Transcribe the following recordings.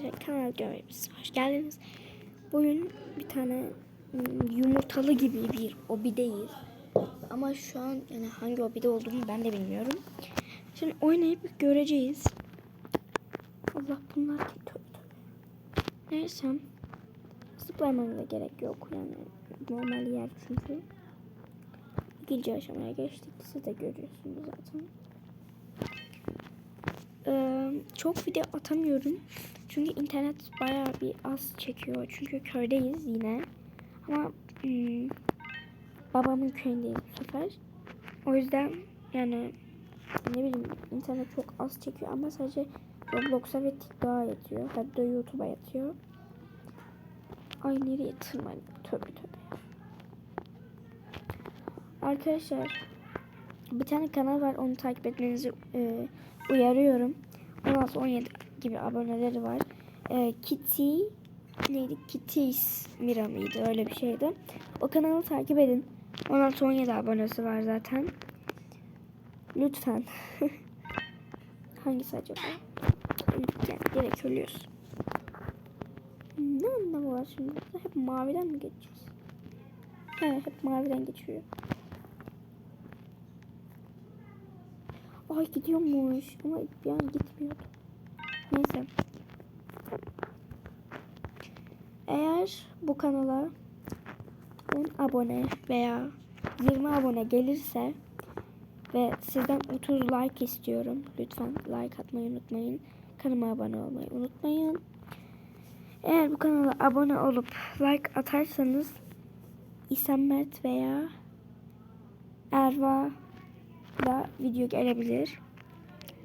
Arkadaşlar kanal görevimiz hoş geldiniz. Bugün bir tane ım, yumurtalı gibi bir obideyiz. Ama şu an yani hangi obide olduğumu ben de bilmiyorum. Şimdi oynayıp göreceğiz. Allah bunlar tövbe. Neyse. Zıplamamıza gerek yok yani. Normal yer çünkü. İkinci aşamaya geçtik. Siz de görüyorsunuz zaten. Ee, çok video atamıyorum. Çünkü internet bayağı bir az çekiyor. Çünkü köydeyiz yine. Ama hmm, babamın köyündeyiz bu sefer. O yüzden yani ne bileyim internet çok az çekiyor ama sadece Roblox'a ve TikTok'a yatıyor. Hatta YouTube'a yatıyor. Ay nereye tırmanayım? Tövbe tövbe. Arkadaşlar bir tane kanal var onu takip etmenizi e, uyarıyorum. 16-17 gibi aboneleri var. E, Kitty neydi? Kitty's Mira mıydı? Öyle bir şeydi. O kanalı takip edin. 16-17 abonesi var zaten. Lütfen. Hangisi acaba? Lütfen direkt ölüyoruz. Ne anlamı var şimdi? Hep maviden mi geçeceğiz? Evet hep maviden geçiyor. Ay gidiyormuş ama bir an gitmiyordu. Neyse. Eğer bu kanala 10 abone veya 20 abone gelirse ve sizden 30 like istiyorum. Lütfen like atmayı unutmayın. Kanalıma abone olmayı unutmayın. Eğer bu kanala abone olup like atarsanız İsem Mert veya Erva da video gelebilir.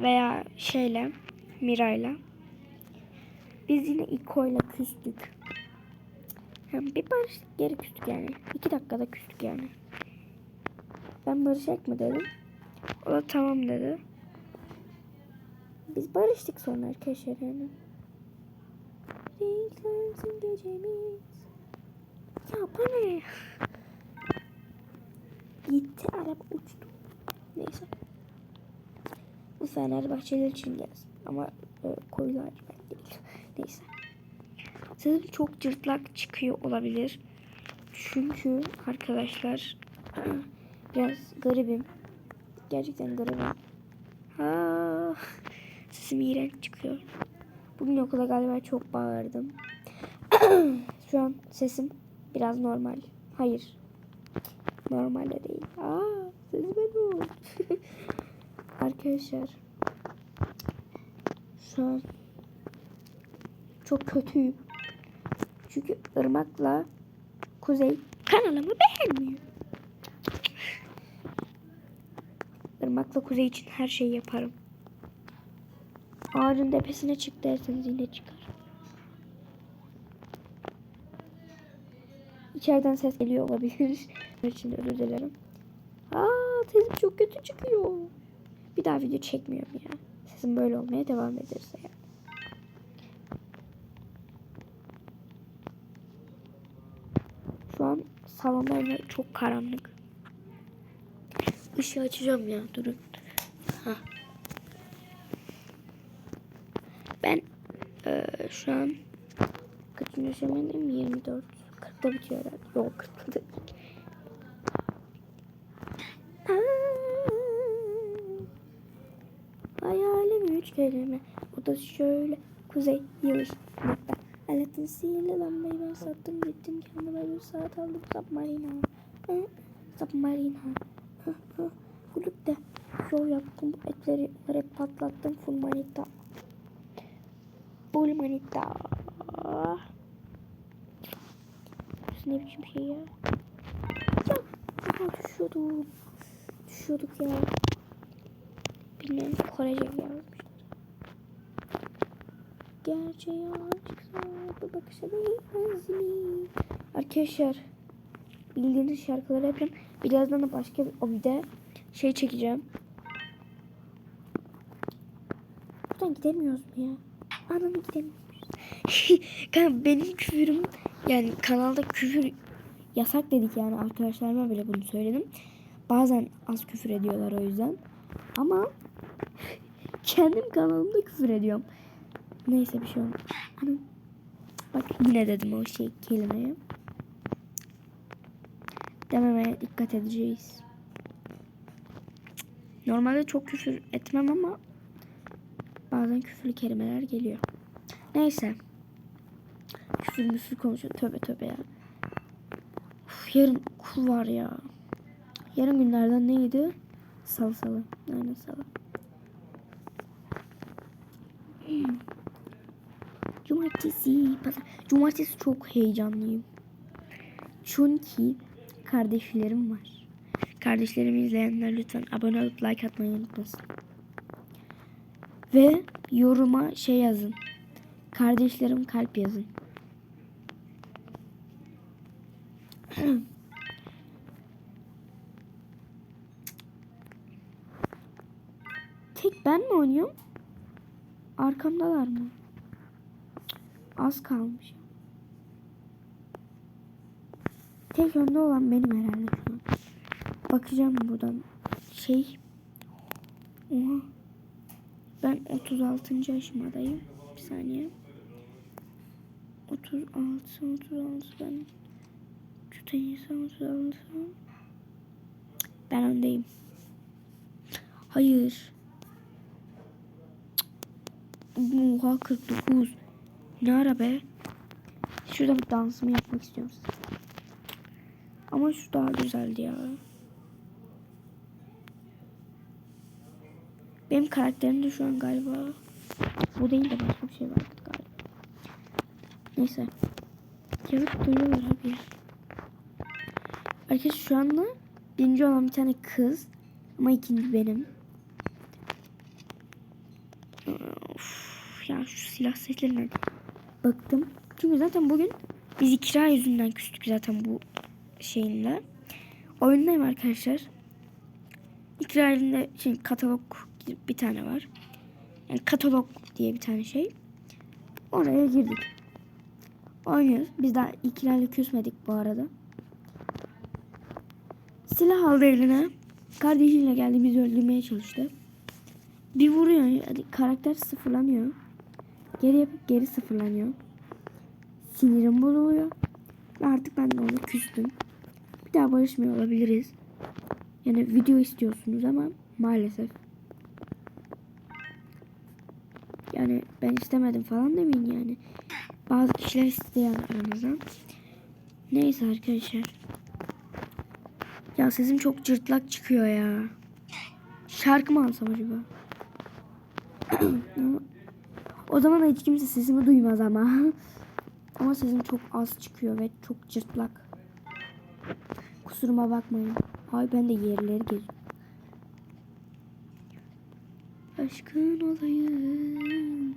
Veya şeyle Miray'la. Biz yine İko'yla küstük. Yani bir barıştık geri küstük yani. İki dakikada küstük yani. Ben barışacak mı dedim. O da tamam dedi. Biz barıştık sonra arkadaşlar yani. Renklensin gecemiz. Ya bu ne? Gitti araba uçtu. Neyse. Bu Fenerbahçeliler için gelsin. Ama e, koyular ben değil. Neyse. Sesim çok cırtlak çıkıyor olabilir. Çünkü arkadaşlar biraz garibim. Gerçekten garibim. Ha, sesim iğrenç çıkıyor. Bugün okula galiba çok bağırdım. Şu an sesim biraz normal. Hayır. Normal de değil. Aa, sesime ne oldu? Arkadaşlar. Şu an çok kötüyüm. Çünkü Irmak'la Kuzey kanalımı beğenmiyor. Irmak'la Kuzey için her şeyi yaparım. Ağacın tepesine çık derseniz yine çıkar. İçeriden ses geliyor olabilir. İçin özür dilerim. Sesim çok kötü çıkıyor. Bir daha video çekmiyorum ya. Sesim böyle olmaya devam ederse yani. Şu an salonda çok karanlık. Işığı açacağım ya durun. Ha. Ben eee, şu an kaçıncı aşamadayım? 24. 40'ta bitiyor herhalde. Yok 40'ta Kelime. O da şöyle kuzey yağış nokta. Aletin sihirli lambayı ben sattım gittim kendime bir saat aldım submarina. Submarina. Hı. Kulüpte şov yaptım etleri rap patlattım full manita. Full manita. Ne biçim şey ya? Ya aha, düşüyordum. Düşüyorduk ya. Bilmiyorum Korece yazmışlar. Gerçeği açıksa bakışa değmez mi? Arkadaşlar bildiğiniz şarkıları yapın. Birazdan da başka bir obide şey çekeceğim. Buradan gidemiyoruz mu ya? Ananı gidemiyoruz. Benim küfürüm yani kanalda küfür yasak dedik yani arkadaşlarıma bile bunu söyledim. Bazen az küfür ediyorlar o yüzden. Ama kendim kanalımda küfür ediyorum. Neyse bir şey olmaz. Bak yine dedim o şey kelimeyi. Dememeye dikkat edeceğiz. Normalde çok küfür etmem ama bazen küfürlü kelimeler geliyor. Neyse. Küfür müfür konuşuyor. Tövbe tövbe ya. Uf, yarın okul var ya. Yarın günlerden neydi? Salı salı. Aynen salı. Hmm. Cumartesi, pazar. Cumartesi çok heyecanlıyım. Çünkü kardeşlerim var. Kardeşlerimi izleyenler lütfen abone olup like atmayı unutmasın. Ve yoruma şey yazın. Kardeşlerim kalp yazın. Tek ben mi oynuyorum? Arkamdalar mı? Az kalmış. Tek önde olan benim herhalde şu an. Bakacağım buradan. Şey. Oha. Ben 36. aşamadayım. Bir saniye. 36, 36 ben. Şuradayız 36. Ben öndeyim. Hayır. Oha 49. Ne ara be? Şurada bir dansımı yapmak istiyorum. Ama şu daha güzeldi ya. Benim karakterim de şu an galiba bu değil de başka bir şey vardı galiba. Neyse. Yazıp duyuyorlar abi. Arkadaşlar şu anda birinci olan bir tane kız ama ikinci benim. Of, ya şu silah seslerine baktım. Çünkü zaten bugün biz ikra yüzünden küstük zaten bu şeyinle. Oyundayım arkadaşlar. İkra elinde şey, katalog bir tane var. Yani katalog diye bir tane şey. Oraya girdik. Oynuyoruz. Biz daha ikilerle küsmedik bu arada. Silah aldı eline. Kardeşiyle geldi bizi öldürmeye çalıştı. Bir vuruyor. Yani karakter sıfırlanıyor. Geri yapıp geri sıfırlanıyor. Sinirim bozuluyor. Ve artık ben de ona küstüm. Bir daha barışmıyor olabiliriz. Yani video istiyorsunuz ama maalesef. Yani ben istemedim falan demeyin yani. Bazı kişiler istedi yani aramızdan. Neyse arkadaşlar. Ya sesim çok cırtlak çıkıyor ya. Şarkı mı alsam acaba? o zaman hiç kimse sesimi duymaz ama. ama sesim çok az çıkıyor ve çok cırtlak. Kusuruma bakmayın. Ay ben de yerleri geziyorum. Aşkın olayım.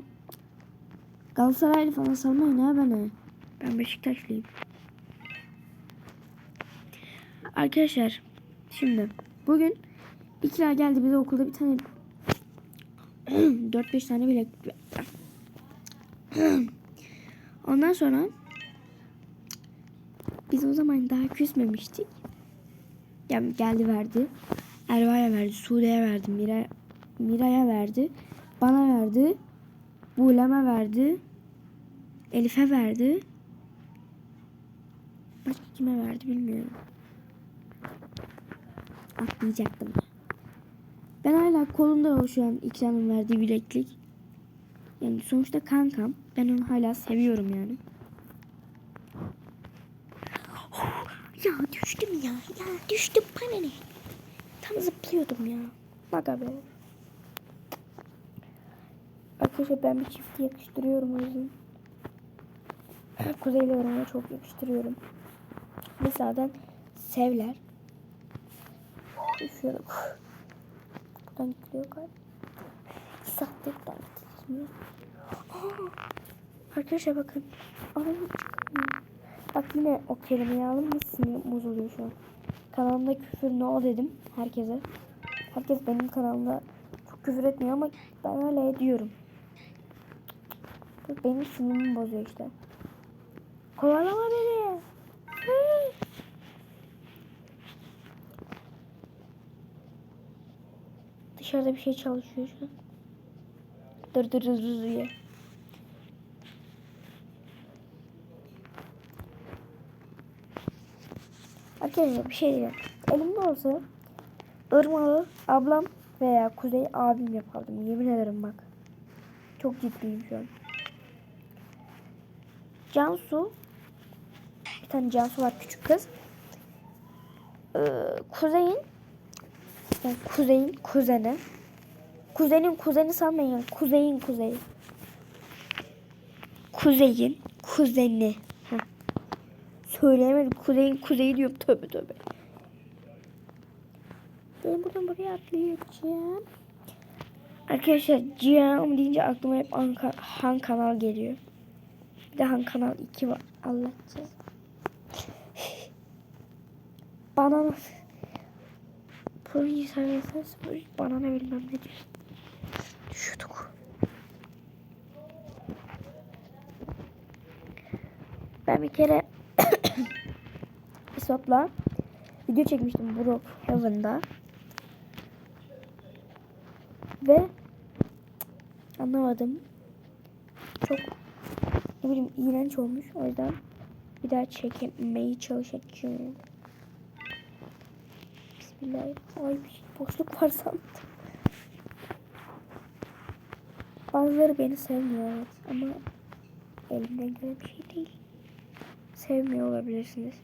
Galatasaraylı falan sanmayın ha bana. Ben Beşiktaşlıyım. Arkadaşlar şimdi bugün ikiler geldi bize okulda bir tane 4-5 tane bilek Ondan sonra biz o zaman daha küsmemiştik. Yani geldi verdi. Erva'ya verdi, Sude'ye verdi, Mira, Mira'ya verdi. Bana verdi. Buğlem'e verdi. Elif'e verdi. Başka kime verdi bilmiyorum. Atlayacaktım. Ben hala kolumda o şu an İkram'ın verdiği bileklik. Yani sonuçta kankam. Ben onu hala seviyorum yani. Ya düştüm ya. Ya düştüm bana ne? Tam zıplıyordum ya. Baga be. Arkadaşlar ben bir çifti yakıştırıyorum o yüzden. Kuzeyli Orman'a çok yakıştırıyorum. Mesela sevler. Üşüyorum. Buradan gidiliyor galiba. Buradan gidilmiyor. Arkadaşlar bakın. Anam Bak yine o kelimeyi aldım mı sinirim bozuluyor şu an. Kanalımda küfür no dedim herkese. Herkes benim kanalımda çok küfür etmiyor ama ben hala ediyorum. Benim sinirimi bozuyor işte. Kovalama beni. Dışarıda bir şey çalışıyor şu an. Dur dur dur dur diye. Arkadaşlar bir şey diyeyim. Elimde olsa Irmağı ablam veya Kuzey abim yapardım. Yemin ederim bak. Çok ciddiyim şu an. Cansu bir tane Cansu var küçük kız. Ee, Kuzey'in yani Kuzey'in kuzeni. Kuzenin kuzeni sanmayın. Kuzey'in kuzeyi. Kuzey'in kuzeni. Söyleyemedim. Kuzey'in kuzeyi diyorum. Tövbe tövbe. Ben buradan buraya atlayacağım. Arkadaşlar Cihan deyince aklıma hep Anka, Han Kanal geliyor. Bir de Han Kanal 2 var. Anlatacağız. Banana. Projeyi severseniz banana bilmem ne diyor. Düşürdük. Ben bir kere Isot'la video çekmiştim Brook Heaven'da. Ve anlamadım. Çok ne bileyim iğrenç olmuş. O yüzden bir daha çekmeye çalışacağım. Bismillah. Ay bir şey, boşluk var sandım. Bazıları beni sevmiyor ama elimden gelen bir şey değil. Sevmiyor olabilirsiniz.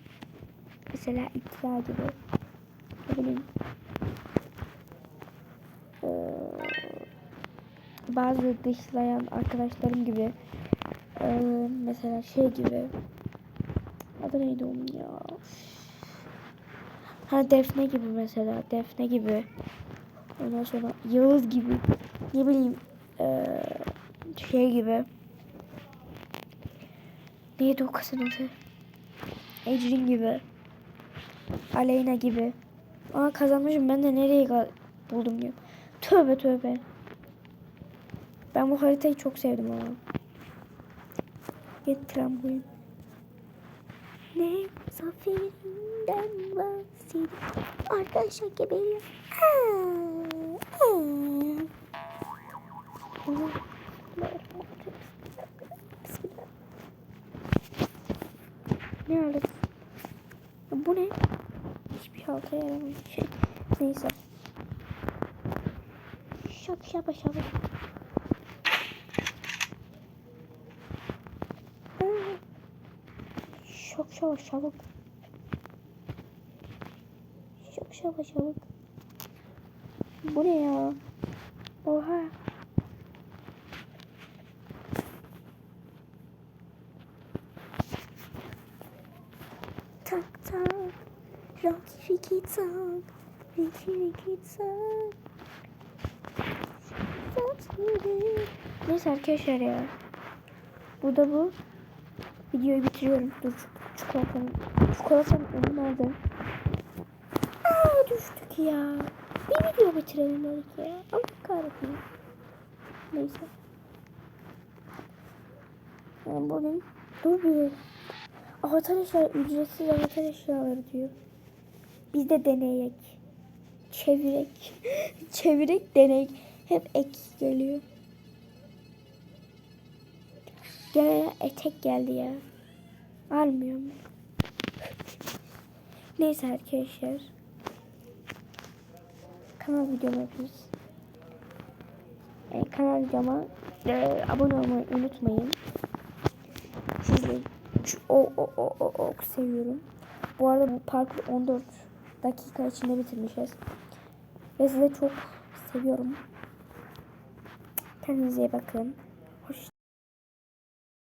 Mesela iktidar gibi. Ne bileyim. Ee, bazı dışlayan arkadaşlarım gibi. Ee, mesela şey gibi. Adı neydi onun ya? Ha Defne gibi mesela. Defne gibi. Ondan sonra Yağız gibi. Ne bileyim. Ee, şey gibi. Neydi o kızın adı? Ecrin gibi. Aleyna gibi. Aa kazanmışım ben de nereye buldum diyor. Tövbe tövbe. Ben bu haritayı çok sevdim ama. Get trambolin. Ne zaferimden bahsedip arkadaşlar geberiyor. Ne aldık? Bu ne? Hiçbir halta yaramamış. Şey, neyse. Şap şap şap. Şok şok şabuk. Şok şok şabuk. Bu ne ya? Oha. Tak tak. Rocky Ricky tak. Ricky Ricky tak. Neyse arkadaşlar ya. Bu da bu. Videoyu bitiriyorum. Dur çikolatanın. Çikolatanın önü nerede? Aa düştük ya. Bir video bitirelim dedik ya. Allah kahretsin. Neyse. Yani bugün dur bir. Avatar eşyaları ücretsiz avatar eşyaları diyor. Biz de deneyek. Çevirek. Çevirek deneyek. Hep ek geliyor. Gene etek geldi ya. Almıyorum. Neyse arkadaşlar. Kanal videomu yapıyoruz. E, kanal videoma e, abone olmayı unutmayın. Sizi o, o, o, o, o seviyorum. Bu arada bu parkur 14 dakika içinde bitirmişiz. Ve size çok seviyorum. Kendinize iyi bakın.